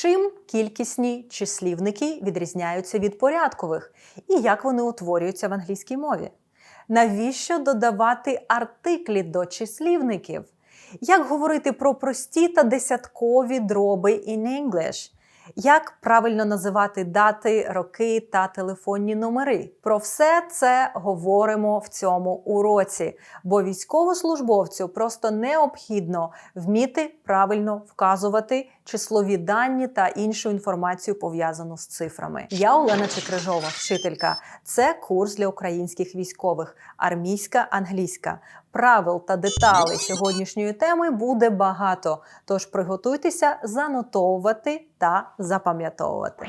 Чим кількісні числівники відрізняються від порядкових і як вони утворюються в англійській мові? Навіщо додавати артиклі до числівників? Як говорити про прості та десяткові дроби in English? Як правильно називати дати, роки та телефонні номери? Про все це говоримо в цьому уроці, бо військовослужбовцю просто необхідно вміти правильно вказувати числові дані та іншу інформацію пов'язану з цифрами. Я Олена Чекрижова, вчителька. Це курс для українських військових, армійська англійська. Правил та деталей сьогоднішньої теми буде багато. Тож приготуйтеся занотовувати та запам'ятовувати.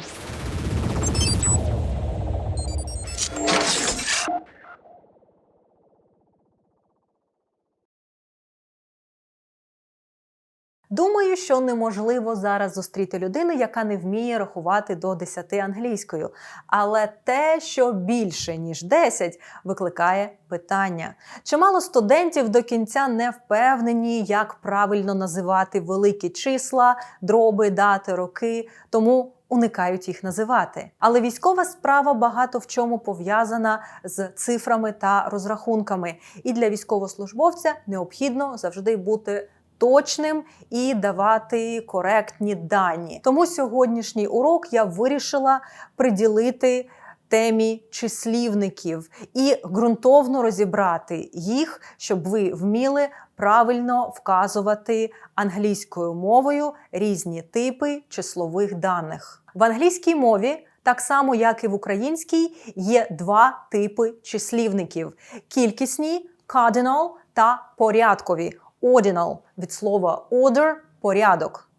Думаю, що неможливо зараз зустріти людину, яка не вміє рахувати до 10 англійською. Але те, що більше ніж 10, викликає питання. Чимало студентів до кінця не впевнені, як правильно називати великі числа, дроби, дати, роки, тому уникають їх називати. Але військова справа багато в чому пов'язана з цифрами та розрахунками. І для військовослужбовця необхідно завжди бути точним і давати коректні дані. Тому сьогоднішній урок я вирішила приділити темі числівників і ґрунтовно розібрати їх, щоб ви вміли правильно вказувати англійською мовою різні типи числових даних. В англійській мові. Так само, як і в українській, є два типи числівників: кількісні cardinal та порядкові ordinal від слова order порядок.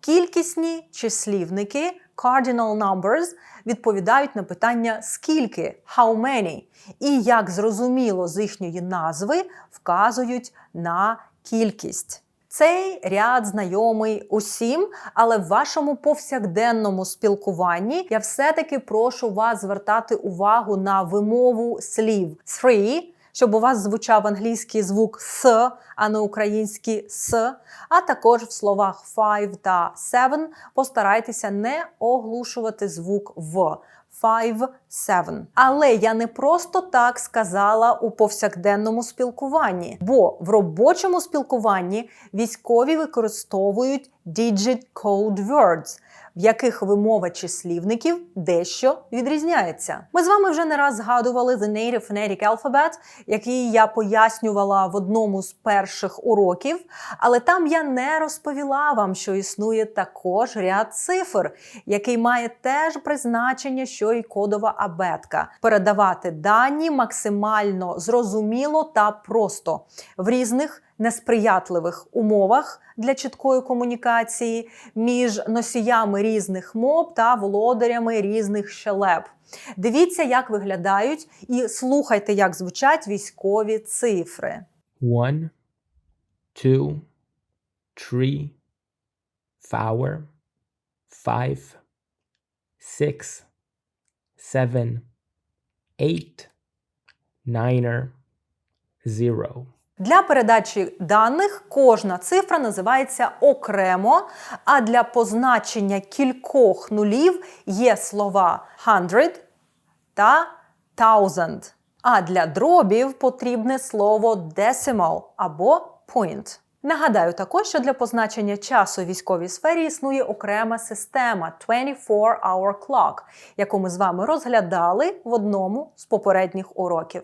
Кількісні числівники cardinal numbers відповідають на питання скільки how many, і як зрозуміло з їхньої назви вказують на кількість. Цей ряд знайомий усім, але в вашому повсякденному спілкуванні я все-таки прошу вас звертати увагу на вимову слів three, щоб у вас звучав англійський звук с, а не український с. А також в словах five та seven постарайтеся не оглушувати звук в. Five, seven. Але я не просто так сказала у повсякденному спілкуванні, бо в робочому спілкуванні військові використовують digit code words, яких вимова числівників дещо відрізняється. Ми з вами вже не раз згадували The Native Phonetic Alphabet, який я пояснювала в одному з перших уроків, але там я не розповіла вам, що існує також ряд цифр, який має теж призначення, що і кодова абетка передавати дані максимально зрозуміло та просто в різних несприятливих умовах для чіткої комунікації між носіями різних мов та володарями різних щелеп. Дивіться, як виглядають, і слухайте, як звучать військові цифри. one, two, three, four, five, six, seven, eight, niner, zero. Для передачі даних кожна цифра називається окремо, а для позначення кількох нулів є слова hundred та thousand. А для дробів потрібне слово decimal або point. Нагадаю також, що для позначення часу у військовій сфері існує окрема система 24-hour clock, яку ми з вами розглядали в одному з попередніх уроків.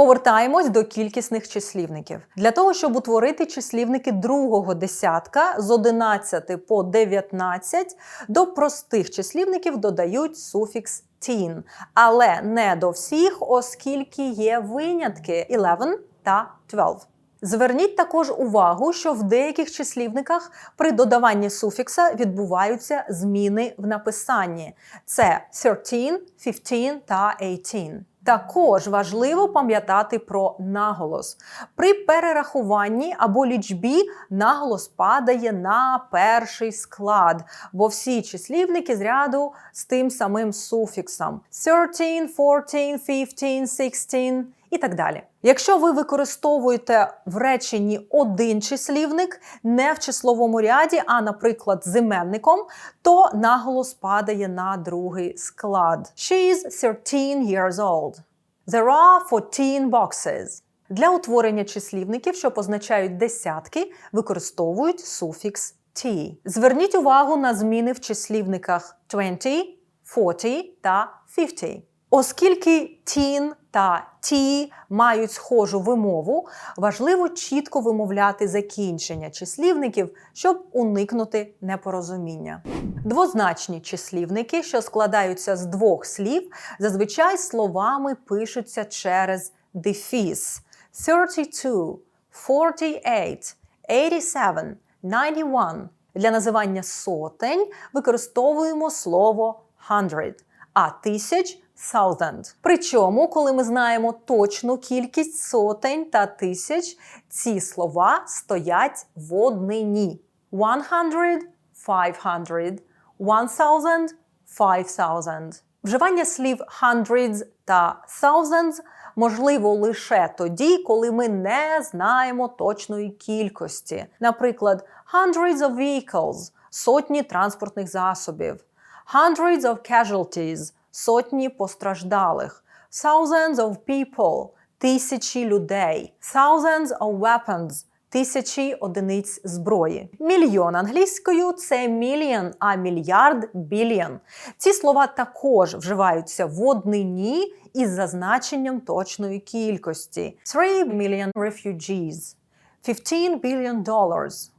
Повертаємось до кількісних числівників. Для того, щоб утворити числівники другого десятка з 11 по 19, до простих числівників додають суфікс teen. Але не до всіх, оскільки є винятки 11 та 12. Зверніть також увагу, що в деяких числівниках при додаванні суфікса відбуваються зміни в написанні. Це 13, 15 та 18. Також важливо пам'ятати про наголос. При перерахуванні або лічбі наголос падає на перший склад, бо всі числівники з ряду з тим самим суфіксом: 13, 14, 15, 16 і так далі. Якщо ви використовуєте в реченні один числівник не в числовому ряді, а, наприклад, з іменником, то наголос падає на другий склад. She is 13 years old. There are 14 boxes. Для утворення числівників, що позначають десятки, використовують суфікс t. Зверніть увагу на зміни в числівниках 20, 40 та 50. Оскільки teen та ті мають схожу вимову, важливо чітко вимовляти закінчення числівників, щоб уникнути непорозуміння. Двозначні числівники, що складаються з двох слів, зазвичай словами пишуться через дефіс. 32, 48, 87, 91. Для називання сотень використовуємо слово hundred, а тисяч thousand. Причому, коли ми знаємо точну кількість сотень та тисяч, ці слова стоять в однині. 100, 500, 1000, 5000. Вживання слів hundreds та thousands можливо лише тоді, коли ми не знаємо точної кількості. Наприклад, hundreds of vehicles – сотні транспортних засобів, hundreds of casualties – сотні постраждалих, thousands of people – тисячі людей, thousands of weapons – тисячі одиниць зброї. Мільйон англійською це million, а мільярд billion. Ці слова також вживаються в однині із зазначенням точної кількості: 3 million refugees, 15 billion dollars,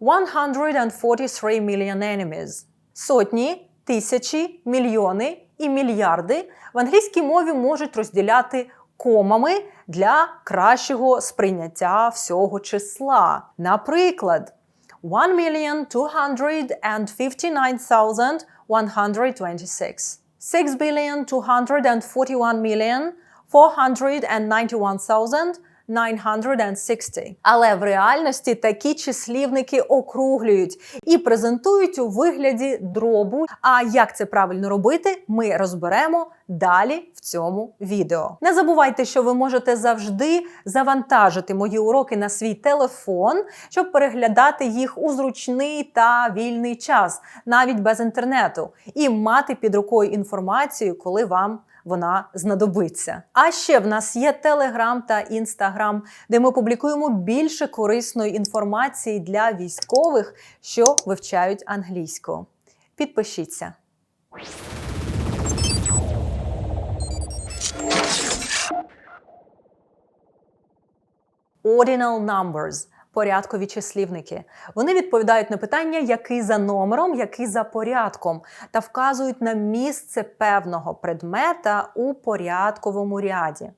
143 million enemies. Сотні, тисячі, мільйони і мільярди в англійській мові можуть розділяти комами для кращого сприйняття всього числа. Наприклад, 1,259,126. 6,241,491,000 960. Але в реальності такі числівники округлюють і презентують у вигляді дробу. А як це правильно робити, ми розберемо далі в цьому відео. Не забувайте, що ви можете завжди завантажити мої уроки на свій телефон, щоб переглядати їх у зручний та вільний час, навіть без інтернету, і мати під рукою інформацію, коли вам вона знадобиться. А ще в нас є Телеграм та Інстаграм, де ми публікуємо більше корисної інформації для військових, що вивчають англійську. Підпишіться. Ordinal numbers – порядкові числівники. Вони відповідають на питання, який за номером, який за порядком, та вказують на місце певного предмета у порядковому ряді.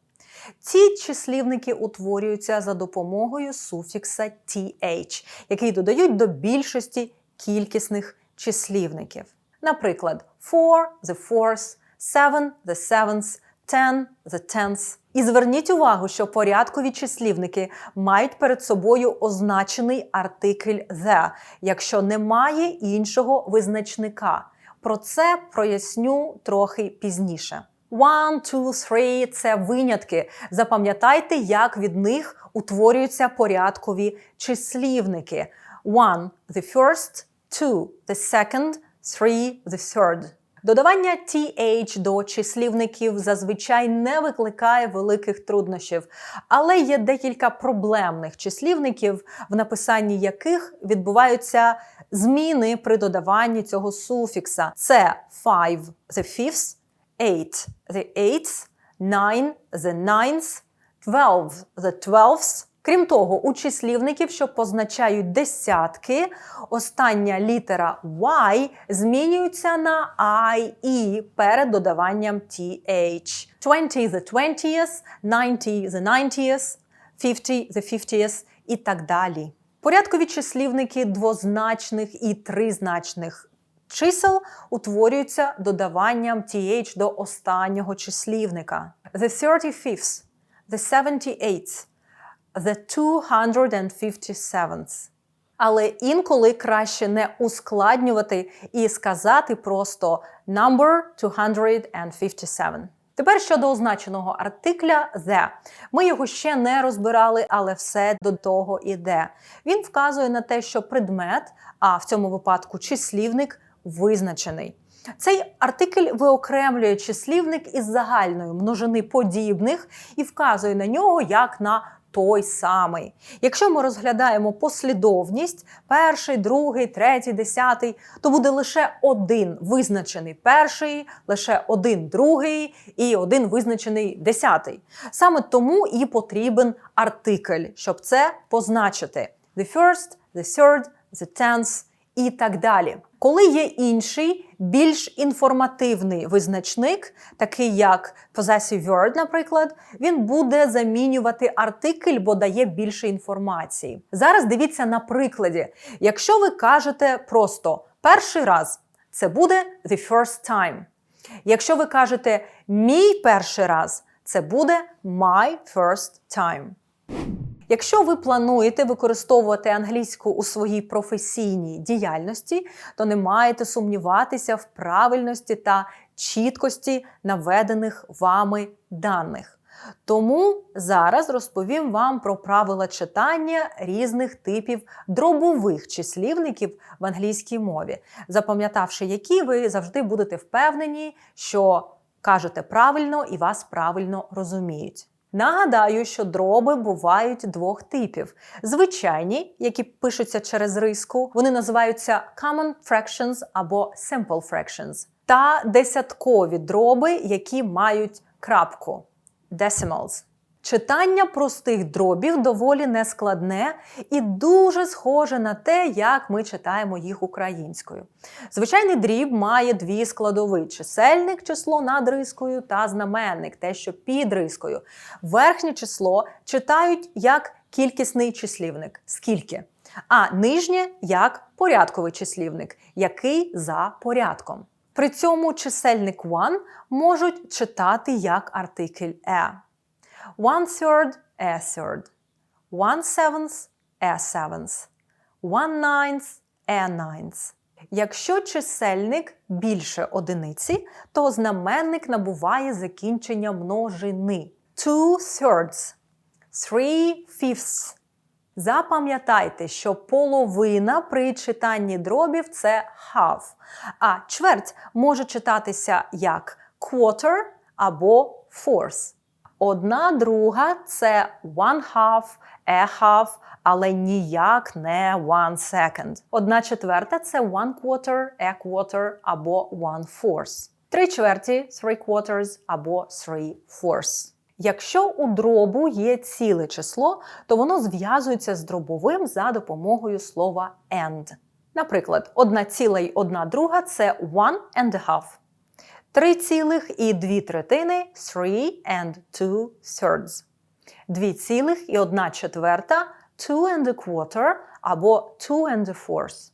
Ці числівники утворюються за допомогою суфікса th, який додають до більшості кількісних числівників. Наприклад, four – the fourth, seven – the seventh, ten – the tenth. І зверніть увагу, що порядкові числівники мають перед собою означений артикль the, якщо немає іншого визначника. Про це проясню трохи пізніше. One, two, three – це винятки. Запам'ятайте, як від них утворюються порядкові числівники. One – the first, two – the second, three – the third. Додавання TH до числівників зазвичай не викликає великих труднощів, але є декілька проблемних числівників, в написанні яких відбуваються зміни при додаванні цього суфікса. Це five – the fifth, eight – the eighth, nine – the ninth, twelve – the twelfth. Крім того, у числівників, що позначають десятки, остання літера Y змінюється на I, E перед додаванням TH. 20 – the 20th, 90 – the 90th, 50 – the 50th і так далі. Порядкові числівники двозначних і тризначних чисел утворюються додаванням TH до останнього числівника. The 35th, the 78th, the 257th. Але інколи краще не ускладнювати і сказати просто number 257. Тепер щодо означеного артикля the. Ми його ще не розбирали, але все до того іде. Він вказує на те, що предмет, а в цьому випадку числівник, визначений. Цей артикль виокремлює числівник із загальної множини подібних і вказує на нього як на той самий. Якщо ми розглядаємо послідовність перший, другий, третій, десятий, то буде лише один визначений перший, лише один другий і один визначений десятий. Саме тому і потрібен артикль, щоб це позначити: the first, the third, the tenth і так далі. Коли є інший, більш інформативний визначник, такий як possessive word, наприклад, він буде замінювати артикль, бо дає більше інформації. Зараз дивіться на прикладі. Якщо ви кажете просто перший раз, це буде the first time. Якщо ви кажете мій перший раз, це буде my first time. Якщо ви плануєте використовувати англійську у своїй професійній діяльності, то не маєте сумніватися в правильності та чіткості наведених вами даних. Тому зараз розповім вам про правила читання різних типів дробових числівників в англійській мові, запам'ятавши які ви завжди будете впевнені, що кажете правильно і вас правильно розуміють. Нагадаю, що дроби бувають двох типів: звичайні, які пишуться через риску, вони називаються common fractions або simple fractions, та десяткові дроби, які мають крапку decimals. Читання простих дробів доволі нескладне і дуже схоже на те, як ми читаємо їх українською. Звичайний дріб має дві складові: чисельник, число над рискою та знаменник, те, що під рискою. Верхнє число читають як кількісний числівник скільки, а нижнє як порядковий числівник, який за порядком. При цьому чисельник one можуть читати як артикль е. One third, a third. One seventh, a seventh. One ninth, a ninth. Якщо чисельник більше одиниці, то знаменник набуває закінчення множини. Two thirds, three fifths. Запам'ятайте, що половина при читанні дробів це half, а чверть може читатися як quarter або fourth. Одна друга це one half, a half, але ніяк не one second. Одна четверта це one quarter, a quarter або one fourth. Три чверті three quarters або three fourths. Якщо у дробу є ціле число, то воно зв'язується з дробовим за допомогою слова and. Наприклад, одна ціла й одна друга це one and a half. Три цілих і дві третини three and two thirds. Дві цілих і одна четверта two and a quarter або two and a fourth.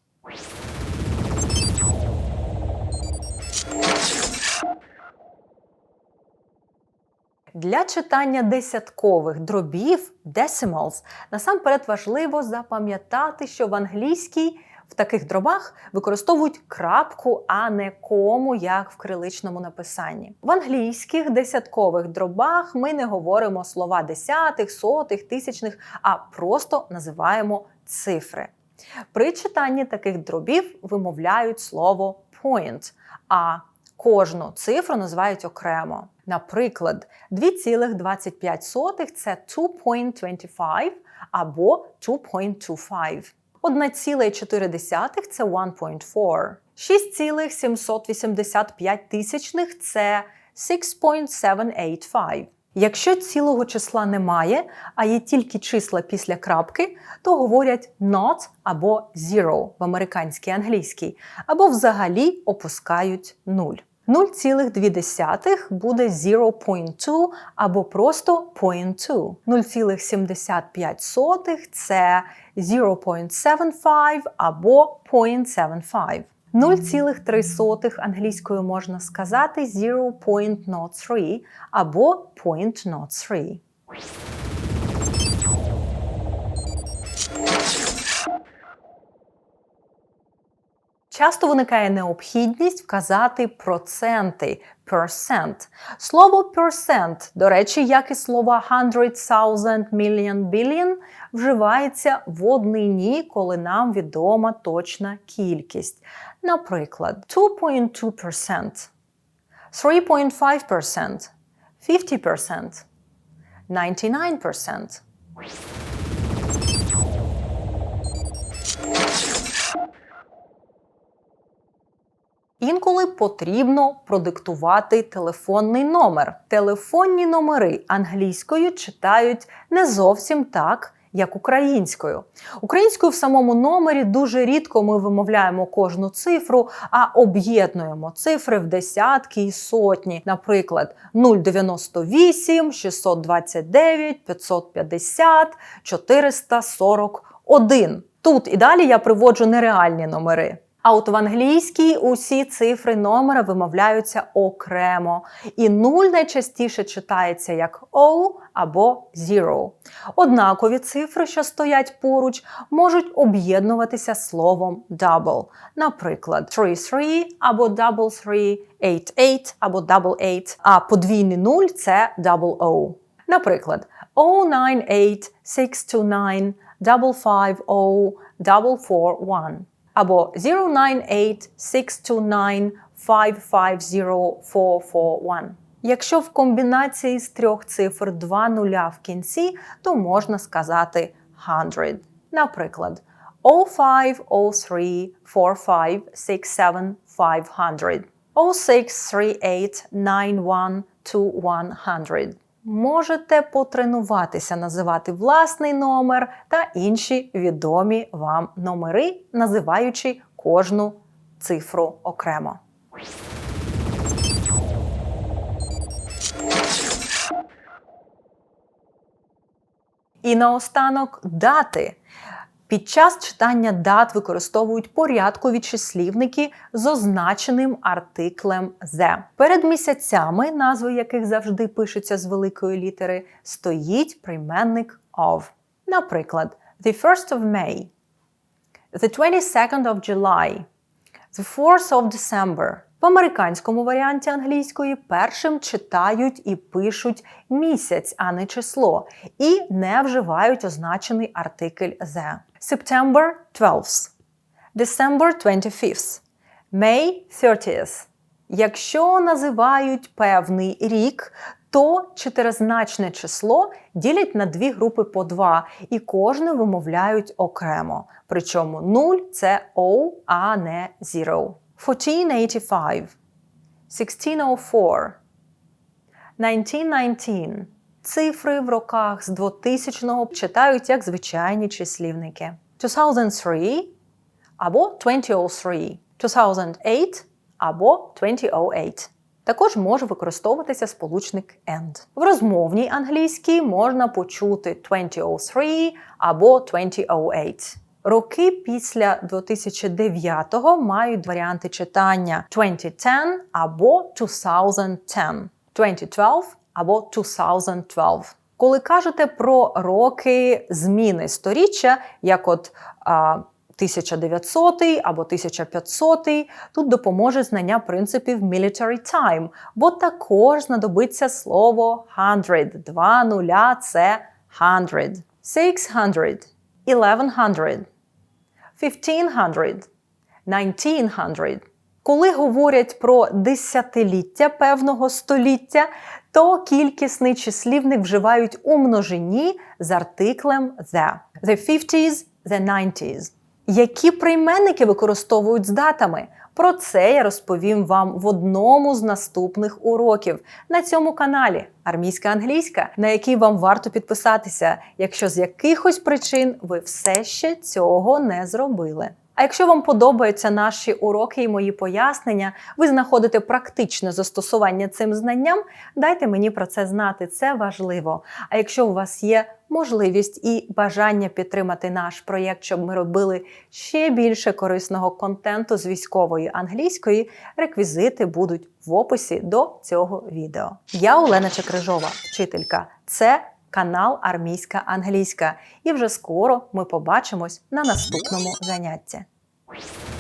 Для читання десяткових дробів decimals насамперед важливо запам'ятати, що в англійській в таких дробах використовують крапку, а не кому, як в криличному написанні. В англійських десяткових дробах ми не говоримо слова десятих, сотих, тисячних, а просто називаємо цифри. При читанні таких дробів вимовляють слово point, а кожну цифру називають окремо. Наприклад, 2,25 це 2.25 або 2.25. 1,4 це 1.4. 6,785 тисячних це 6.785. Якщо цілого числа немає, а є тільки числа після крапки, то говорять not або zero в американській англійській, або взагалі опускають 0. 0,2 буде 0.2 або просто 0.2. 0,75 це 0.75 або 0.75. 0,3 англійською можна сказати 0.03 або 0.03. часто виникає необхідність вказати проценти percent. Слово percent, до речі, як і слова hundred, thousand, million, billion, вживається в однині, коли нам відома точна кількість. Наприклад, 2.2%, 3.5%, 50%, 99%. Інколи потрібно продиктувати телефонний номер. Телефонні номери англійською читають не зовсім так, як українською. Українською в самому номері дуже рідко ми вимовляємо кожну цифру, а об'єднуємо цифри в десятки і сотні. Наприклад, 098, 629, 550, 441. Тут і далі я приводжу нереальні номери. А от в англійській усі цифри номера вимовляються окремо, і нуль найчастіше читається як O або zero. Однакові цифри, що стоять поруч, можуть об'єднуватися словом double. Наприклад, 3-3 або double 3, 8-8 або double 8, а подвійний нуль це double O. Наприклад, 098 629 550 441 або 098-629-550-441. Якщо в комбінації з трьох цифр два нуля в кінці, то можна сказати 100. Наприклад, 05, 03, 45, 67, 500. 06, 38, 91, 2100. Можете потренуватися називати власний номер та інші відомі вам номери, називаючи кожну цифру окремо. І наостанок дати. Під час читання дат використовують порядкові числівники з означеним артиклем «the». Перед місяцями, назви яких завжди пишуться з великої літери, стоїть прийменник of. Наприклад, the 1st of May, the 22nd of July, the 4th of December. В американському варіанті англійської першим читають і пишуть місяць, а не число, і не вживають означений артикль the. September 12th, December 25th, May 30th. Якщо називають певний рік, то чотиризначне число ділять на дві групи по два, і кожне вимовляють окремо. Причому 0 – це O, а не zero. 1485, 1604, 1919. Цифри в роках з 2000-го читають як звичайні числівники. 2003 або 2003, 2008 або 2008. Також може використовуватися сполучник and. В розмовній англійській можна почути 2003 або 2008. Роки після 2009 мають варіанти читання 2010 або 2010, 2012 або 2012. Коли кажете про роки зміни сторіччя, як от а, 1900 або 1500, тут допоможе знання принципів military time, бо також знадобиться слово 100. Два нуля це 100. 600, 1100, 1500, 1900. Коли говорять про десятиліття певного століття, то кількісний числівник вживають у множині з артиклем the. The 50s, the 90s. Які прийменники використовують з датами? Про це я розповім вам в одному з наступних уроків на цьому каналі Армійська англійська, на який вам варто підписатися, якщо з якихось причин ви все ще цього не зробили. Якщо вам подобаються наші уроки і мої пояснення, ви знаходите практичне застосування цим знанням, дайте мені про це знати, це важливо. А якщо у вас є можливість і бажання підтримати наш проєкт, щоб ми робили ще більше корисного контенту з військової англійської, реквізити будуть в описі до цього відео. Я Олена Чекрижова, вчителька. Це канал Армійська англійська. І вже скоро ми побачимось на наступному занятті. you.